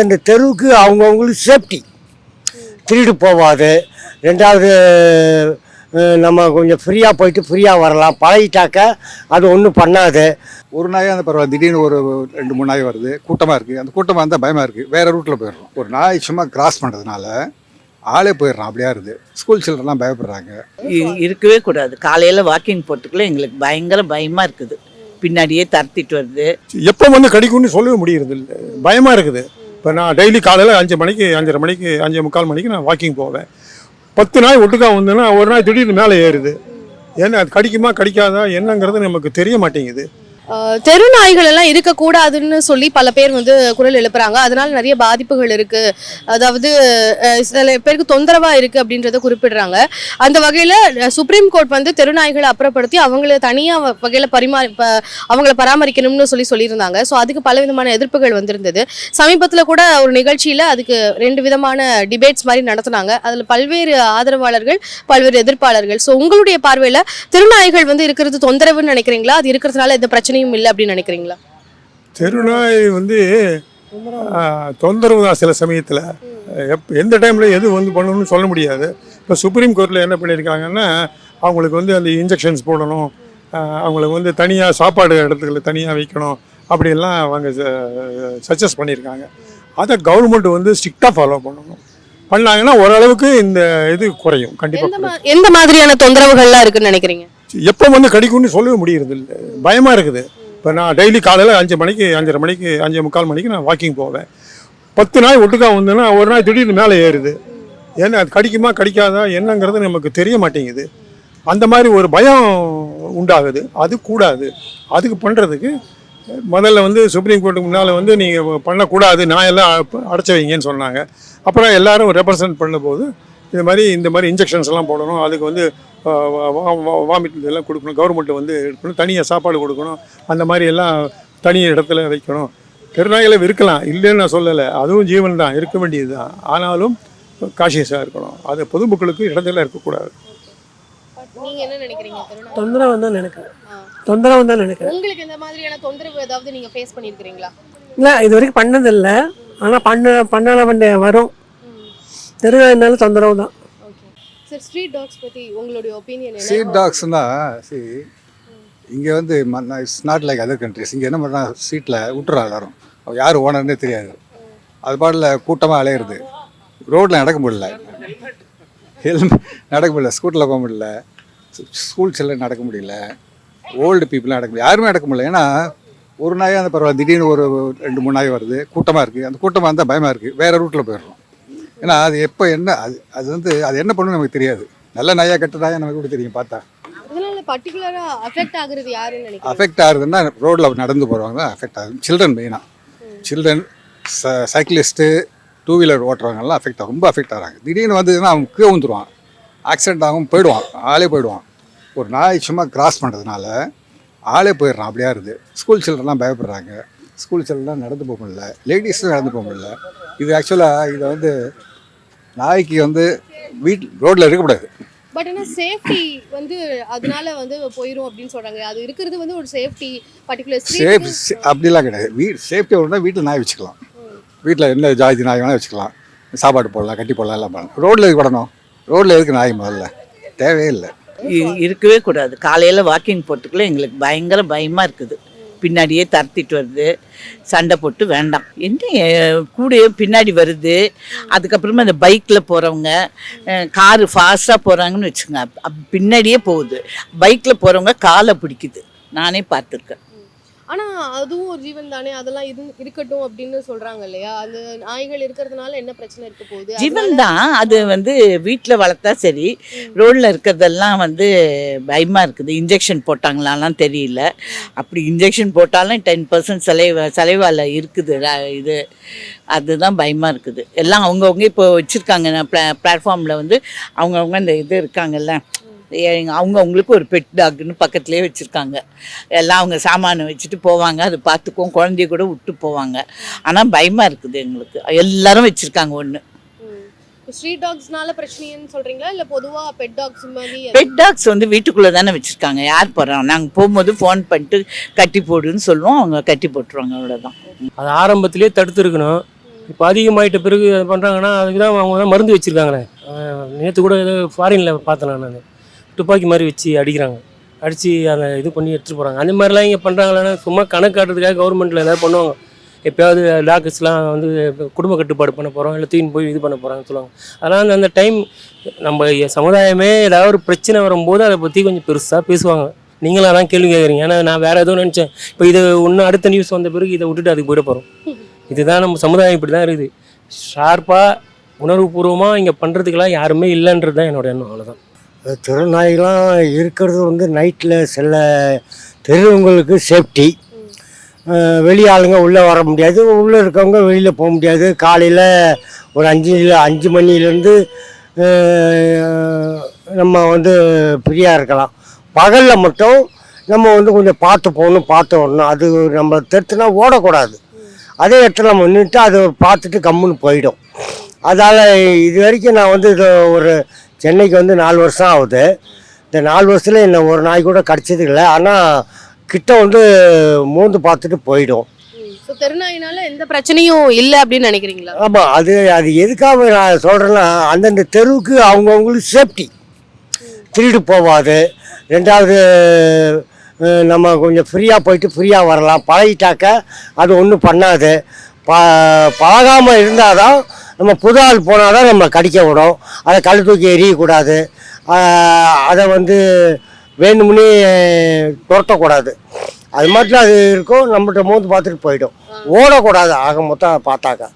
இந்த தெருவுக்கு அவங்கவுங்களுக்கு சேஃப்டி. திருடு போகாது. ரெண்டாவது நம்ம கொஞ்சம் ஃப்ரீயாக போயிட்டு ஃப்ரீயாக வரலாம். பழகிட்டாக்க அது ஒன்றும் பண்ணாது. ஒரு நாயாக இருந்தால் பரவாயில்ல திடீர்னு ஒரு ரெண்டு மூணு நாய் வருது. கூட்டமாக இருக்குது அந்த கூட்டமாக இருந்தால் பயமாக இருக்குது வேறு ரூட்டில் போயிடுறோம். ஒரு நாய் சும்மா கிராஸ் பண்ணுறதுனால ஆளே போயிடுறான். அப்படியா இருக்குது ஸ்கூல் சில்ட்ரன்லாம் பயப்படுறாங்க. இ- இருக்கவே கூடாது. காலையில் வாக்கிங் போகிறதுக்குள்ள எங்களுக்கு பயங்கர பயமாக இருக்குது. பின்னாடியே தரத்திட்டு வருது. எப்போ வந்து கடிக்கும்னு சொல்லவே முடியறது இல்லை பயமாக இருக்குது. இப்போ நான் டெய்லி காலையில் அஞ்சு மணிக்கு அஞ்சரை மணிக்கு அஞ்சு முக்கால் மணிக்கு நான் வாக்கிங் போவேன். பத்து நாய் ஒட்டுக்கா வந்தேன்னா ஒரு நாய் திடீர்னு மேலே ஏறுது. ஏன்னா அது கடிக்குமா கடிக்காதா என்னங்கிறது நமக்கு தெரிய மாட்டேங்குது. தெரு நாய்கள் எல்லாம் இருக்கக்கூடாதுன்னு சொல்லி பல பேர் வந்து குரல் எழுப்புறாங்க. அதனால நிறைய பாதிப்புகள் இருக்கு. அதாவது சில பேருக்கு தொந்தரவா இருக்கு அப்படின்றத குறிப்பிடுறாங்க. அந்த வகையில சுப்ரீம் கோர்ட் வந்து தெரு நாய்களை அப்புறப்படுத்தி அவங்கள தனியா வகையில பரிமாறி ப- அவங்கள பராமரிக்கணும்னு சொல்லி சொல்லியிருந்தாங்க. ஸோ அதுக்கு பல விதமான எதிர்ப்புகள் வந்திருந்தது. சமீபத்தில் கூட ஒரு நிகழ்ச்சியில அதுக்கு ரெண்டு விதமான டிபேட்ஸ் மாதிரி நடத்தினாங்க. அதுல பல்வேறு ஆதரவாளர்கள் பல்வேறு எதிர்ப்பாளர்கள். ஸோ உங்களுடைய பார்வையில திருநாய்கள் வந்து இருக்கிறது தொந்தரவுன்னு நினைக்கிறீங்களா? அது இருக்கிறதுனால எந்த பிரச்சனையும் இல்லை அப்படின்னு நினைக்கிறீங்களா? தெருநாய் வந்து தொந்தரவு தான் சில சமயத்தில். எப் எந்த டைமில் எது வந்து பண்ணணும்னு சொல்ல முடியாது. இப்போ சுப்ரீம் கோர்ட்டில் என்ன பண்ணியிருக்காங்கன்னா அவங்களுக்கு வந்து அந்த இன்ஜெக்ஷன்ஸ் போடணும். அவங்களுக்கு வந்து தனியாக சாப்பாடு இடத்துல தனியாக வைக்கணும். அப்படியெல்லாம் அவங்க சஜஸ்ட் பண்ணியிருக்காங்க. அதை கவர்மெண்ட் வந்து ஸ்ட்ரிக்டாக ஃபாலோ பண்ணணும். பண்ணாங்கன்னா ஓரளவுக்கு இந்த இது குறையும். கண்டிப்பாக எந்த மாதிரியான தொந்தரவுகள்லாம் இருக்குன்னு நினைக்கிறீங்க? எப்போ வந்து கடிக்கும்னு சொல்லவே முடியறது இல்லை பயமாக இருக்குது. இப்போ நான் டெய்லி காலையில் அஞ்சு மணிக்கு அஞ்சரை மணிக்கு அஞ்சு முக்கால் மணிக்கு நான் வாக்கிங் போவேன். பத்து நாய் ஒட்டுக்கா வந்தேன்னா ஒரு நாய் திடீர்னு மேலே ஏறுது. ஏன்னா அது கடிக்குமா கடிக்காதா என்னங்கிறது நமக்கு தெரிய மாட்டேங்குது. அந்த மாதிரி ஒரு பயம் உண்டாகுது. அது கூடாது. அதுக்கு பண்ணுறதுக்கு முதல்ல வந்து சுப்ரீம் கோர்ட்டுக்கு முன்னால் வந்து நீங்கள் பண்ணக்கூடாது. நாயெல்லாம் அ- அடைச்சி வைங்கன்னு சொன்னாங்க. அப்புறம் எல்லாரும் ரெப்ரசன்ட் பண்ணும்போது இது மாதிரி இந்த மாதிரி இன்ஜெக்ஷன்ஸ் எல்லாம் போடணும். அதுக்கு வந்து வாமிட் இதெல்லாம் கொடுக்கணும். கவர்மெண்ட் வந்து இருக்கணும் தனியாக சாப்பாடு கொடுக்கணும். அந்த மாதிரி எல்லாம் தனி இடத்துல வைக்கணும். தெருநாய்களை இருக்கலாம் இல்லைன்னு நான் சொல்லலை. அதுவும் ஜீவன் தான். இருக்க வேண்டியது தான் ஆனாலும் காஷியஸாக இருக்கணும். அது பொதுமக்களுக்கு இடத்துல இருக்கக்கூடாது. நீங்க என்ன நினைக்கிறீங்க? தொந்தரவு தான் நினைக்கிறேன். தொந்தரவு தான் நினைக்கிறேன். உங்களுக்கு இந்த மாதிரியான தொந்தரவு ஏதாவது நீங்க ஃபேஸ் பண்ணிருக்கீங்களா இல்லை இது வரைக்கும் பண்ணதில்லை. ஆனால் பண்ண பண்ணால பண்ண வரும் தெருநாயினால தொந்தரவு தான். சார் ஸ்ட்ரீட் டாக்ஸ் பத்தி உங்களுடைய ஒப்பீனியன் ஸ்ட்ரீட் டாக்ஸ்னா சரி இங்கே வந்து it's not like other countries இங்கே என்ன பண்ணுறாங்க சீட்டில் விட்டுறா எல்லாரும். யார் ஓனர்னே தெரியாது. அது பாட்டில் கூட்டமாக அலையிறது. ரோட்டில் நடக்க முடியல. ஹெல்மெட் நடக்க முடியல. ஸ்கூட்டரில் போக முடியல. ஸ்கூல் செல்ல நடக்க முடியல. ஓல்டு பீப்புளாக நடக்க முடியல. யாருமே நடக்க முடியல. ஏன்னா ஒரு நாயாக அந்த பரவாயில்ல. திடீர்னு ஒரு ரெண்டு மூணு நாய் வருது. கூட்டமாக இருக்குது அந்த கூட்டமாக இருந்தால் பயமாக இருக்குது வேறு ரூட்டில் போயிடுறோம். ஏன்னா அது எப்போ என்ன அது அது வந்து அது என்ன பண்ணுன்னு நமக்கு தெரியாது. நல்ல நாயா கெட்ட நாயா நமக்கு கூட தெரியும் பார்த்தா. பர்டிகுலரா அஃபெக்ட் ஆகுறது யாருன்னு அஃபெக்ட் ஆகுதுன்னா ரோட்டில் நடந்து போகிறவங்க தான் அஃபெக்ட் ஆகுது. சில்ட்ரன் மெயினாக சில்ட்ரன் சைக்கிளிஸ்ட்டு டூ வீலர் ஓட்டுறவங்கலாம் அஃபெக்ட் ஆகும் ரொம்ப அஃபெக்ட் ஆகிறாங்க. திடீர்னு வந்ததுன்னா அவன் கீழே வந்துடுவான் ஆக்சிடென்ட் ஆகும் போயிடுவான் ஆளே போயிடுவான் ஒரு நாய் சும்மா கிராஸ் பண்ணுறதுனால ஆளே போயிடுறான். அப்படியா இருக்குது. ஸ்கூல் சில்ட்ரன்லாம் பயப்படுறாங்க. ஸ்கூல் சில்ட்ரன்லாம் நடந்து போக முடியல. லேடிஸும் நடந்து போக முடியல. இது ஆக்சுவலாக இதை வந்து நாய்க்கு வந்து வீட் ரோட்டில் இருக்கக்கூடாது. பட் ஆனா சேஃப்டி வந்து அதனால வந்து போயிரும் அப்படின்னு சொல்றாங்க. அது இருக்கிறது வந்து ஒரு சேஃப்டி பர்டிகுலர் சேஃப் அப்படிலாம் கிடையாது. வீ சேஃப்டி ஒன்றா வீட்டில் நாய் வச்சுக்கலாம். வீட்டில் என்ன ஜாதி நாய் வேணால் வச்சுக்கலாம். சாப்பாடு போடலாம் கட்டி போடலாம் எல்லாம் பண்ணலாம். ரோட்டில் எதுக்கு படணும்? ரோட்டில் எதுக்கு நாய் முதல்ல? தேவையே இல்லை. இ- இருக்கவே கூடாது. காலையில் வாக்கிங் போகிறதுக்குள்ள எங்களுக்கு பயங்கர பயமாக இருக்குது. பின்னாடியே தரத்திட்டு வருது. சண்டை போட்டு வேண்டாம். என்ன கூடையும் கூடயே பின்னாடி வருது. அதுக்கப்புறமா இந்த பைக்கில் போகிறவங்க காரு ஃபாஸ்ட்டாக போகிறாங்கன்னு வச்சுக்கோங்க. அப்~ பின்னாடியே போகுது. பைக்கில் போகிறவங்க காலை பிடிக்குது. நானே பார்த்துருக்கேன். ஆனா அதுவும் ஒரு ஜீவன் தானே அதெல்லாம் இரு இருக்கட்டும் அப்படின்னு சொல்றாங்க இல்லையா? அந்த நாய்கள் இருக்கிறதுனால என்ன பிரச்சனை இருக்க போகுது? ஜீவன் தான். அது வந்து வீட்டில் வளர்த்தா சரி ரோட்டில் இருக்கிறதெல்லாம் வந்து பயமாக இருக்குது. இன்ஜெக்ஷன் போட்டாங்களாலாம் தெரியல. அப்படி இன்ஜெக்ஷன் போட்டாலும் டென் பர்சன்ட் செலைவ செலைவால் இருக்குது. இது அதுதான் பயமாக இருக்குது. எல்லாம் அவங்கவுங்க இப்போ வச்சுருக்காங்க. ப்ளா பிளாட்ஃபார்மில் வந்து அவங்கவுங்க இந்த இது இருக்காங்கல்ல அவங்க அவங்களுக்கு ஒரு பெட் டாக்னு பக்கத்துலேயே வச்சுருக்காங்க. எல்லாம் அவங்க சாமானை வச்சுட்டு போவாங்க அது பார்த்துக்கும் குழந்தைய கூட விட்டு போவாங்க. ஆனால் பயமாக இருக்குது எங்களுக்கு. எல்லாரும் வச்சுருக்காங்க ஒன்று ஸ்ட்ரீட் டாக்ஸ்னால பிரச்சனைன்னு சொல்றீங்களா? இல்ல பொதுவா பெட் டாக்ஸ் மாதிரி பெட் டாக்ஸ் வந்து வீட்டுக்குள்ளே தானே வச்சுருக்காங்க. யார் போகிறோம் நாங்கள் போகும்போது ஃபோன் பண்ணிட்டு கட்டி போடுன்னு சொல்லுவோம். அவங்க கட்டி போட்டுருவாங்க அவ்வளோதான் அது ஆரம்பத்திலேயே தடுத்துருக்கணும். இப்போ அதிகமாயிட்ட பிறகு பண்ணுறாங்கன்னா அதுக்கு தான் அவங்க தான் மருந்து வச்சுருக்காங்களே. நேற்று கூட ஏதோ ஃபாரினில் பார்த்தேன் நான் துப்பாக்கி மாதிரி வச்சு அடிக்கிறாங்க. அடித்து அதை இது பண்ணி எடுத்துகிட்டு போகிறாங்க அந்த மாதிரிலாம் இங்கே பண்ணுறாங்களான்னா சும்மா கணக்கு காட்டுறதுக்காக கவர்மெண்ட்டில் எதாவது பண்ணுவாங்க. எப்பயாவது டாக்டர்ஸ்லாம் வந்து குடும்ப கட்டுப்பாடு பண்ண போகிறோம் இல்லை தூக்கின்னு போய் இது பண்ண போகிறாங்கன்னு சொல்லுவாங்க. அதனால் அந்த அந்த டைம் நம்ம சமுதாயமே ஏதாவது ஒரு பிரச்சனை வரும்போது அதை பற்றி கொஞ்சம் பெருசாக பேசுவாங்க. நீங்களும் அதான் கேள்வி கேட்குறீங்க. ஏன்னா நான் வேறு எதுவும் நினச்சேன். இப்போ இது இன்னும் அடுத்த நியூஸ் வந்த பிறகு இதை விட்டுட்டு அதுக்கு போயிட போகிறோம் இதுதான் நம்ம சமுதாயம் இப்படி தான் இருக்குது. ஷார்ப்பாக உணர்வுபூர்வமாக இங்கே பண்ணுறதுக்கெல்லாம் யாருமே இல்லைன்றது தான் என்னோட எண்ணம். அவ்வளோதான் திருநாய்லாம் இருக்கிறது வந்து நைட்டில் சில தெருவங்களுக்கு சேஃப்டி. வெளி ஆளுங்க உள்ளே வர முடியாது. உள்ளே இருக்கவங்க வெளியில் போக முடியாது. காலையில் ஒரு அஞ்சு அஞ்சு மணிலேருந்து நம்ம வந்து ஃப்ரீயாக இருக்கலாம். பகலில் மட்டும் நம்ம வந்து கொஞ்சம் பார்த்து போகணும் பார்த்து வரணும். அது நம்ம தெருத்துனா ஓடக்கூடாது. அதே இடத்துல நம்ம நின்றுட்டு அது பார்த்துட்டு கம்முன்னு போயிடும். அதால் இது வரைக்கும் நான் வந்து இதை ஒரு சென்னைக்கு வந்து நாலு வருஷம் ஆகுது. இந்த நாலு வருஷத்தில் என்ன ஒரு நாய் கூட கடிச்சது இல்லை ஆனால் கிட்ட வந்து மூந்து பார்த்துட்டு போயிடும். ஸோ தெருநாயினால எந்த பிரச்சனையும் இல்லை அப்படின்னு நினைக்கிறீங்களா? ஆமாம் அது அது எதுக்காக நான் சொல்கிறேன்னா அந்தந்த தெருவுக்கு அவங்கவுங்களுக்கு சேஃப்டி திருடு போகாது. ரெண்டாவது நம்ம கொஞ்சம் ஃப்ரீயாக போயிட்டு ஃப்ரீயாக வரலாம். பழகிட்டாக்க அது ஒன்றும் பண்ணாது. ப பழகாமல் இருந்தால் தான் நம்ம புது ஆள் போனால் தான் நம்ம கடிக்க விடும். அதை கல் தூக்கி எறியக்கூடாது. அஹ், அதை வந்து வேணுமுன்னே துரத்தக்கூடாது. அது மட்டும் அது இருக்கும் நம்மகிட்ட மோந்து பார்த்துட்டு போயிடும். ஓடக்கூடாது. ஆக மொத்தம் பார்த்தாக்கா.